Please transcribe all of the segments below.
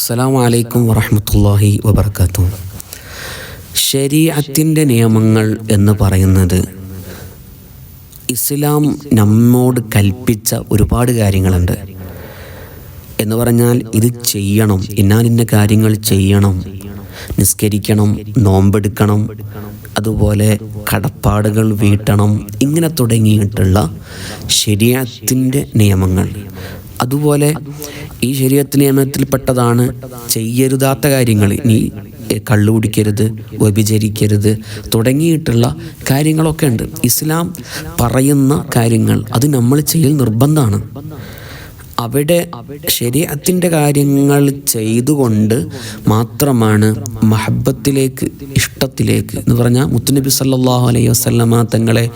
അസ്സലാമു വലൈക്കും വറഹമത്തല്ലാഹി വബർക്കാത്തു. ശരീഅത്തിന്റെ നിയമങ്ങൾ എന്ന് പറയുന്നത് ഇസ്ലാം നമ്മോട് കൽപ്പിച്ച ഒരുപാട് കാര്യങ്ങളുണ്ട്. എന്ന് പറഞ്ഞാൽ ഇത് ചെയ്യണം ഇന്നാലിന്ന കാര്യങ്ങൾ ചെയ്യണം നിസ്കരിക്കണം നോമ്പെടുക്കണം അതുപോലെ കടപ്പാടുകൾ വീട്ടണം ഇങ്ങനെ തുടങ്ങിയിട്ടുള്ള ശരീരത്തിന്റെ നിയമങ്ങൾ. അതുപോലെ ഈ ശരീരത്തിൽ നിയമത്തിൽപ്പെട്ടതാണ്. ചെയ്യരുതാത്ത കാര്യങ്ങൾ. നീ കള്ളു കുടിക്കരുത് വ്യഭിചരിക്കരുത് തുടങ്ങിയിട്ടുള്ള കാര്യങ്ങളൊക്കെ ഉണ്ട്. ഇസ്ലാം പറയുന്ന കാര്യങ്ങൾ അത് നമ്മൾ ചെയ്യൽ നിർബന്ധമാണ്. അവിടെ ശരീരത്തിന്റെ കാര്യങ്ങൾ ചെയ്തുകൊണ്ട് മാത്രമാണ് മഹബത്തിലേക്ക് ഇഷ്ടത്തിലേക്ക്. എന്ന് പറഞ്ഞാൽ മുത്തുനബി സല്ലാഹു അലൈഹി വസ്ലമ തങ്ങളെ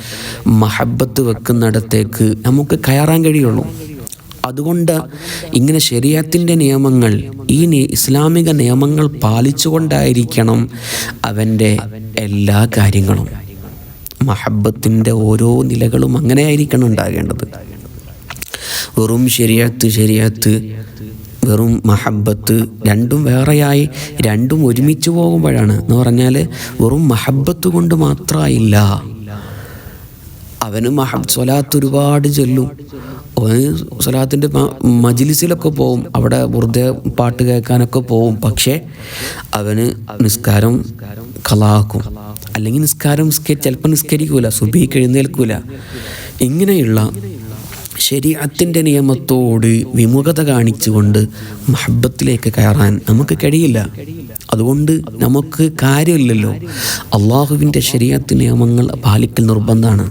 മഹബത്ത് വെക്കുന്നിടത്തേക്ക് നമുക്ക് കയറാൻ കഴിയുള്ളൂ. അതുകൊണ്ട് ഇങ്ങനെ ശരീരത്തിന്റെ നിയമങ്ങൾ ഈ ഇസ്ലാമിക നിയമങ്ങൾ പാലിച്ചുകൊണ്ടായിരിക്കണം അവന്റെ എല്ലാ കാര്യങ്ങളും. മഹബത്തിന്റെ ഓരോ നിലകളും അങ്ങനെ ആയിരിക്കണം ഉണ്ടാകേണ്ടത്. വെറും ശരിയത്ത് ശരിയത്ത് വെറും മഹബത്ത് രണ്ടും വേറെയായി രണ്ടും ഒരുമിച്ച് പോകുമ്പോഴാണ്. എന്ന് പറഞ്ഞാൽ വെറും മഹബത്ത് കൊണ്ട് മാത്രമായില്ല അവന് മഹബ് സ്വലാത്ത് ഒരുപാട് ചൊല്ലും. സ്വലാത്തിന്റെ മജിലിസിലൊക്കെ പോവും. അവിടെ വെറുതെ പാട്ട് കേൾക്കാനൊക്കെ പോവും. പക്ഷേ അവന് നിസ്കാരം കലാക്കും അല്ലെങ്കിൽ നിസ്കാരം ചിലപ്പോൾ നിസ്കരിക്കൂല സുബിക്ക് എഴുന്നേൽക്കൂല. ഇങ്ങനെയുള്ള ശരീരത്തിന്റെ നിയമത്തോട് വിമുഖത കാണിച്ചുകൊണ്ട് മഹബത്തിലേക്ക് കയറാൻ നമുക്ക് കഴിയില്ല. അതുകൊണ്ട് നമുക്ക് കാര്യമില്ലല്ലോ. അള്ളാഹുവിന്റെ ശരീരത്ത് നിയമങ്ങൾ പാലിക്കൽ നിർബന്ധമാണ്.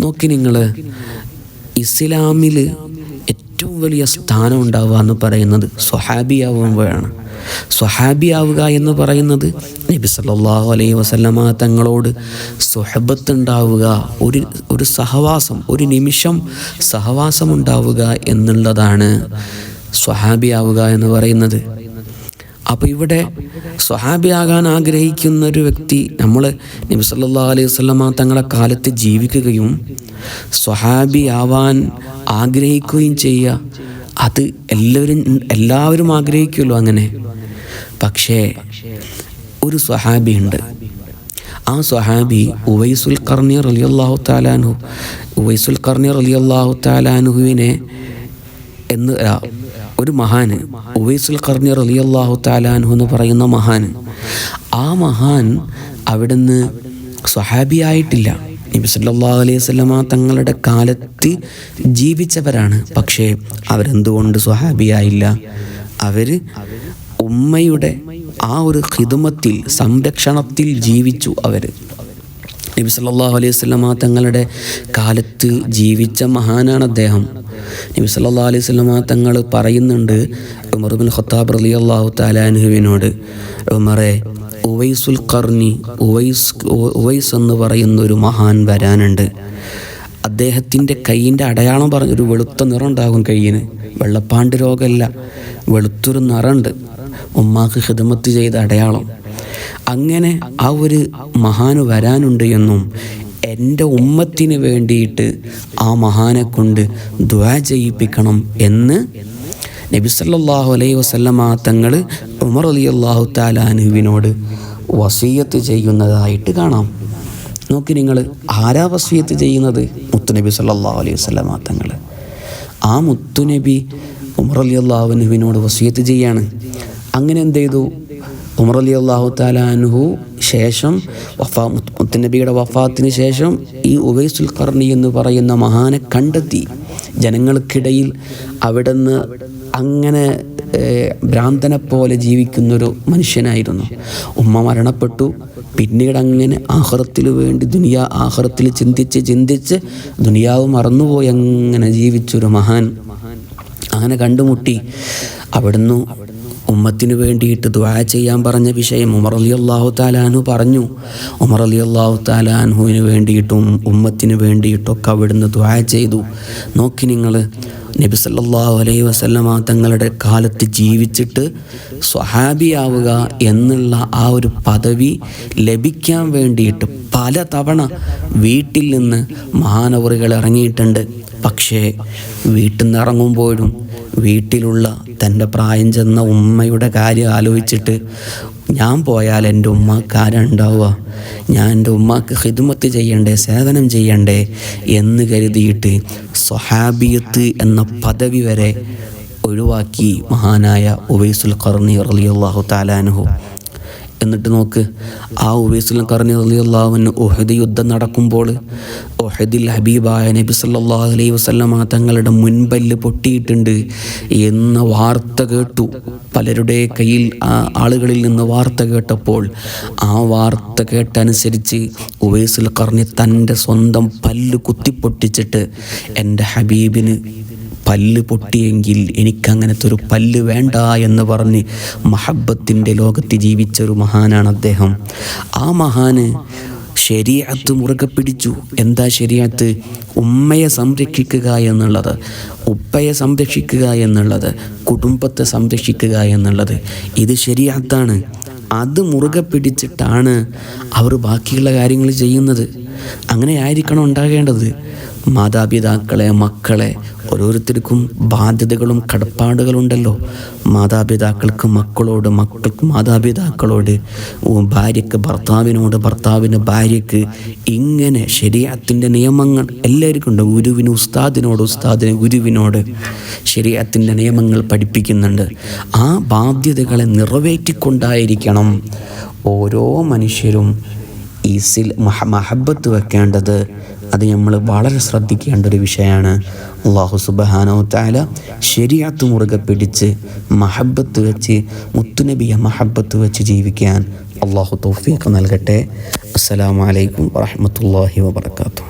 നോക്കി നിങ്ങൾ ഇസ്ലാമിൽ ഏറ്റവും വലിയ സ്ഥാനം ഉണ്ടാവുക എന്ന് പറയുന്നത് സ്വഹാബിയാവുമ്പോഴാണ്. സ്വഹാബിയാവുക എന്ന് പറയുന്നത് നബി സല്ലാഹു അലൈഹി വസല്ലമ തങ്ങളോട് സുഹബത്ത് ഉണ്ടാവുക ഒരു ഒരു സഹവാസം ഒരു നിമിഷം സഹവാസം ഉണ്ടാവുക എന്നുള്ളതാണ് സ്വഹാബിയാവുക എന്ന് പറയുന്നത്. അപ്പോൾ ഇവിടെ സ്വഹാബിയാകാൻ ആഗ്രഹിക്കുന്ന ഒരു വ്യക്തി നമ്മൾ നബി സല്ലല്ലാഹു അലൈഹി വസല്ലമ തങ്ങളെ കാലത്ത് ജീവിക്കുകയും സ്വഹാബിയാവാൻ ആഗ്രഹിക്കുകയും ചെയ്യുക. അത് എല്ലാവരും എല്ലാവരും ആഗ്രഹിക്കുമല്ലോ അങ്ങനെ. പക്ഷേ ഒരു സ്വഹാബി ഉണ്ട്. ആ സ്വഹാബി ഉവൈസുൽ കർണി അള്ളാഹു താലാൻഹു ഉവൈസുൽ കർണി അള്ളാഹു താലാൻഹുവിനെ എന്ന് ഒരു മഹാന് ഉവൈസുൽ കർണി റലിയല്ലാഹു താലാൻഹു എന്ന് പറയുന്ന മഹാൻ ആ മഹാൻ അവിടുന്ന് സ്വഹാബിയായിട്ടില്ല. നബി അലൈഹി വസല്ലമ തങ്ങളുടെ കാലത്ത് ജീവിച്ചവരാണ്. പക്ഷേ അവരെന്തുകൊണ്ട് സ്വഹാബിയായില്ല? അവർ ഉമ്മയുടെ ആ ഒരു ഹിതുമത്തിൽ സംരക്ഷണത്തിൽ ജീവിച്ചു അവർ നബി സല്ലല്ലാഹു അലൈഹി വസല്ലമ തങ്ങളുടെ കാലത്ത് ജീവിച്ച മഹാനാണ് അദ്ദേഹം. നബി സല്ലാ അലൈഹി വസല്ലമ തങ്ങൾ പറയുന്നുണ്ട് ഉമർ ഖത്താബ് ഖത്താബ് അള്ളാഹു താലാനുഹുവിനോട് ഉമറെ ഉവൈസുൽ കർണി ഉവൈസ് ഉവൈസ് എന്ന് പറയുന്ന ഒരു മഹാൻ വരാനുണ്ട്. അദ്ദേഹത്തിന്റെ കൈയിന്റെ അടയാളം പറഞ്ഞു ഒരു വെളുത്ത നിറം ഉണ്ടാകും കയ്യിന് വെള്ളപ്പാണ്ട് രോഗമല്ല വെളുത്തൊരു നിറമുണ്ട്. ഉമ്മാക്ക് ഹിദമത്ത് ചെയ്ത അടയാളം. അങ്ങനെ ആ ഒരു മഹാന് വരാനുണ്ട് എന്നും എന്റെ ഉമ്മത്തിന് വേണ്ടിയിട്ട് ആ മഹാനെ കൊണ്ട് ദ്വാ ചെയ്യിപ്പിക്കണം എന്ന് നബി സല്ലല്ലാഹു അലൈഹി വസല്ലമ തങ്ങൾ ഉമർ അലി അള്ളാഹു താലാനുവിനോട് വസീയത്ത് ചെയ്യുന്നതായിട്ട് കാണാം. നോക്കി നിങ്ങൾ ആരാ വസീയത്ത് ചെയ്യുന്നത്? മുത്തുനബി സല്ലല്ലാഹു അലൈഹി വസല്ലമ തങ്ങൾ ആ മുത്തുനബി ഉമർ അലി അള്ളാഹുനുവിനോട് വസീയത്ത് ചെയ്യാണ്. അങ്ങനെ എന്ത് ചെയ്തു? ഉമർ അലി അള്ളാഹു താലാനുഹു ശേഷം വഫാ മുത്തുനബിയുടെ വഫാത്തിന് ശേഷം ഈ ഉവൈസുൽ കർണി എന്ന് പറയുന്ന മഹാനെ കണ്ടെത്തി. ജനങ്ങൾക്കിടയിൽ അവിടുന്ന് അങ്ങനെ ഭ്രാന്തനെ പോലെ ജീവിക്കുന്നൊരു മനുഷ്യനായിരുന്നു. ഉമ്മ മരണപ്പെട്ടു. പിന്നീട് അങ്ങനെ ആഹ്റത്തിൽ വേണ്ടി ദുനിയാ ആഹ്റത്തിൽ ചിന്തിച്ച് ചിന്തിച്ച് ദുനിയാവ് മറന്നുപോയി അങ്ങനെ ജീവിച്ചൊരു മഹാൻ. അങ്ങനെ കണ്ടുമുട്ടി. അവിടുന്ന് ഉമ്മത്തിന് വേണ്ടിയിട്ട് ദ്വാ ചെയ്യാൻ പറഞ്ഞ വിഷയം ഉമർ അലി അള്ളാഹു താലാനു പറഞ്ഞു. ഉമർ അലി അള്ളാഹു താലാൻഹുവിന് വേണ്ടിയിട്ടും ഉമ്മത്തിന് വേണ്ടിയിട്ടൊക്കെ അവിടുന്ന് ദ്വാ ചെയ്തു. നോക്കി നിങ്ങൾ നബി സല്ലാഹു അലൈഹി വസല്ലമ തങ്ങളുടെ കാലത്ത് ജീവിച്ചിട്ട് സ്വഹാബിയാവുക എന്നുള്ള ആ ഒരു പദവി ലഭിക്കാൻ വേണ്ടിയിട്ട് പല തവണ വീട്ടിൽ നിന്ന് മഹാനവറുകൾ ഇറങ്ങിയിട്ടുണ്ട്. പക്ഷേ വീട്ടിൽ നിന്ന് ഇറങ്ങുമ്പോഴും വീട്ടിലുള്ള തന്റെ പ്രായം ചെന്ന ഉമ്മയുടെ കാര്യം ആലോചിച്ചിട്ട് ഞാൻ പോയാൽ എന്റെ ഉമ്മക്ക് ആരുണ്ടാവുക ഞാൻ എന്റെ ഉമ്മക്ക് ഹിദ്മത്ത് ചെയ്യണ്ടേ സേവനം ചെയ്യണ്ടേ? എന്ന് കരുതിയിട്ട് സൊഹാബിയത്ത് എന്ന പദവി വരെ ഒഴിവാക്കി മഹാനായ ഉവൈസുൽ ഖർണി റളിയല്ലാഹു താലാനുഹു എന്നിട്ട് നോക്ക് ആ ഉവൈസുൽ കർണി അലി അള്ളാഹുവിന് ഒഹദ് യുദ്ധം നടക്കുമ്പോൾ ഉഹദിൽ ഹബീബായ നബി സല്ലല്ലാഹു അലൈഹി വസല്ലമ തങ്ങളുടെ മുൻപല്ല് പൊട്ടിയിട്ടുണ്ട് എന്ന വാർത്ത കേട്ടു. പലരുടെ കയ്യിൽ ആ ആളുകളിൽ നിന്ന് വാർത്ത കേട്ടപ്പോൾ ആ വാർത്ത കേട്ടനുസരിച്ച് ഉവൈസുൽ ഖർണി തന്റെ സ്വന്തം പല്ല് കുത്തിപ്പൊട്ടിച്ചിട്ട് എന്റെ ഹബീബിന് പല്ല് പൊട്ടിയെങ്കിൽ എനിക്കങ്ങനത്തെ ഒരു പല്ല് വേണ്ട എന്ന് പറഞ്ഞ് മഹബത്തിന്റെ ലോകത്ത് ജീവിച്ചൊരു മഹാനാണ് അദ്ദേഹം. ആ മഹാന് ശരീഅത്ത് മുറുകെ പിടിച്ചു. എന്താ ശരീഅത്ത് ഉമ്മയെ സംരക്ഷിക്കുക എന്നുള്ളത് ഉപ്പയെ സംരക്ഷിക്കുക എന്നുള്ളത് കുടുംബത്തെ സംരക്ഷിക്കുക എന്നുള്ളത്. ഇത് ശരിയാത്താണ് അത് മുറുകെ പിടിച്ചിട്ടാണ് അവർ ബാക്കിയുള്ള കാര്യങ്ങൾ ചെയ്യുന്നത്. അങ്ങനെ ആയിരിക്കണം ഉണ്ടാകേണ്ടത്. മാതാപിതാക്കളെ മക്കളെ ഓരോരുത്തർക്കും ബാധ്യതകളും കടപ്പാടുകളുണ്ടല്ലോ. മാതാപിതാക്കൾക്ക് മക്കളോട് മക്കൾക്ക് മാതാപിതാക്കളോട് ഭാര്യയ്ക്ക് ഭർത്താവിനോട് ഭർത്താവിന് ഭാര്യയ്ക്ക് ഇങ്ങനെ ശരീരത്തിന്റെ നിയമങ്ങൾ എല്ലാവർക്കും ഉണ്ട്. ഗുരുവിന് ഉസ്താദിനോട് ഉസ്താദിന് ഗുരുവിനോട് ശരീരത്തിന്റെ നിയമങ്ങൾ പഠിപ്പിക്കുന്നുണ്ട്. ആ ബാധ്യതകളെ നിറവേറ്റിക്കൊണ്ടായിരിക്കണം ഓരോ മനുഷ്യരും ഈ സിൽ മഹ മഹബത്ത് വെക്കേണ്ടത്. അത് നമ്മൾ വളരെ ശ്രദ്ധിക്കേണ്ട ഒരു വിഷയമാണ്. അള്ളാഹു സുബഹാനോ താല ശരിയാത്ത് മുറുകെ പിടിച്ച് മഹബത്ത് വെച്ച് മുത്തുനബിയ മഹബത്ത് വെച്ച് ജീവിക്കാൻ അള്ളാഹു തൗഫീഖ് നൽകട്ടെ. അസ്സലാമു അലൈക്കും വറഹ്മത്തുള്ളാഹി വബർക്കാത്തു